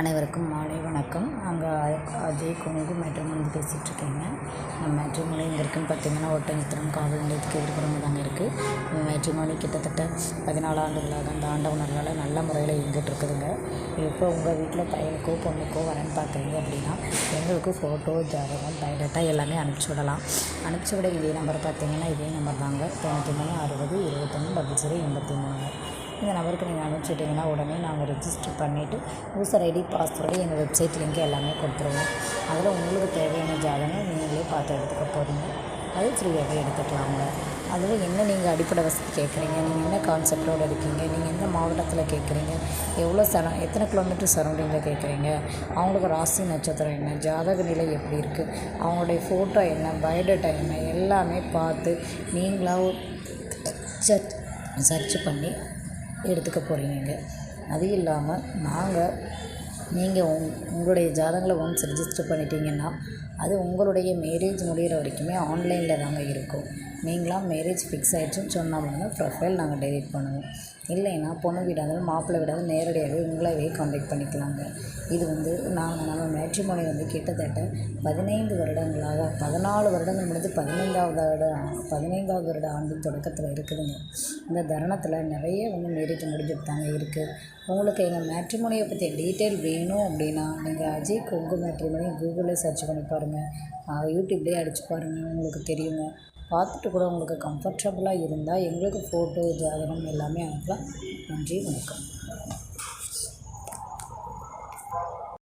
அனைவருக்கும் மாலை வணக்கம். அங்கே அஜய் கொங்கு மேட்ரிமோனி பேசிகிட்ருக்கேங்க நம்ம மேட்ரிமோனி எங்கே இருக்குதுன்னு பார்த்தீங்கன்னா ஒட்டஞ்சத்திரம் காவல் நிலையத்துக்கு எதிர்ப்புறமாக தாங்க இருக்குது மேட்ரிமோனி கிட்டத்தட்ட பதினாலு ஆண்டுகளாக அந்த ஆண்டவனர்களால் நல்ல முறையில் இயங்கிட்டு இருக்குதுங்க இப்போ உங்கள் வீட்டில் பையனுக்கோ பொண்ணுக்கோ வரேன்னு பார்க்குறீங்க அப்படின்னா எங்களுக்கு ஃபோட்டோ ஜாதகம் பயோடேட்டா எல்லாமே அனுப்பிச்சி விடலாம். அனுப்பிச்சி விட இதே நம்பர் பார்த்தீங்கன்னா இதே நம்பர் தாங்க. தொண்ணூற்றி மூணு அறுபது இருபத்தொன்று டபுள் ஜீரோ எண்பத்தி மூணு. இந்த நம்பருக்கு நீங்கள் அனுப்பிச்சிட்டிங்கன்னா உடனே நாங்கள் ரெஜிஸ்டர் பண்ணிவிட்டு யூசர் ஐடி பாஸ்வேர்டு எங்கள் வெப்சைட் லிங்க் எல்லாமே கொடுத்துருவோம். அதில் உங்களுக்கு தேவையான ஜாதகம் நீங்களே பார்த்து எடுத்துக்க போகிறீங்க அது ஃப்ரீயாகவே எடுத்துக்கலாங்க. அதில் என்ன நீங்கள் அடிப்படை வசதி கேட்குறீங்க நீங்கள் என்ன கான்செப்டோடு இருக்கீங்க? நீங்கள் எந்த மாவட்டத்தில் கேட்குறீங்க எவ்வளோ சர எத்தனை கிலோமீட்டர் சரௌண்டிங்கில் கேட்குறீங்க அவங்களுக்கு ராசி நட்சத்திரம் என்ன? ஜாதக நிலை எப்படி இருக்குது அவங்களுடைய ஃபோட்டோ என்ன? பயோடேட்டா என்ன? எல்லாமே பார்த்து நீங்களாக சர்ச் சர்ச் பண்ணி எடுத்துக்க போகிறீங்க அது இல்லாமல் நாங்கள் நீங்கள் உங் உங்களுடைய ஜாதகங்களை ஒன்ஸ் ரிஜிஸ்டர் பண்ணிட்டீங்கன்னா அது உங்களுடைய மேரேஜ் முடிகிற வரைக்குமே ஆன்லைனில் தாங்க இருக்கும். நீங்களாம் மேரேஜ் ஃபிக்ஸ் ஆகிடுச்சுன்னு சொன்னால் மட்டும் ப்ரொஃபைல் நாங்கள் டெலிட் பண்ணுவோம். இல்லைன்னா பொண்ணு வீடாந்தாலும் மாப்பிள்ளை வீடாந்தாலும் நேரடியாகவே உங்களாவே காண்டாக்ட் பண்ணிக்கலாங்க. இது வந்து நாங்கள் நம்ம மேட்ரிமோனி வந்து கிட்டத்தட்ட பதினைந்து வருடங்களாக பதினாலு வருடங்கள் முடிஞ்சு பதினைந்தாவது வருட பதினைந்தாவது வருட ஆண்டு தொடக்கத்தில் இருக்குதுங்க. இந்த தருணத்தில் நிறைய வந்து மேரேஜ் முடிஞ்சுட்டு தாங்க இருக்குது உங்களுக்கு எங்கள் மேட்ரிமோனியை பற்றி டீட்டெயில் வேணும் அப்படின்னா நீங்கள் அஜய் கொங்கு மேட்ரிமோனி கூகுளில் சர்ச் பண்ணி பாருங்கள் யூடியூப்லேயே அடிச்சு பாருங்கள் உங்களுக்கு தெரியுங்க. பார்த்துட்டு கூட உங்களுக்கு கம்ஃபர்டபுளாக இருந்தால் எங்களுக்கு ஃபோட்டோ ஜாதகம் எல்லாமே அனுப்பலாம். நன்றி வணக்கம்.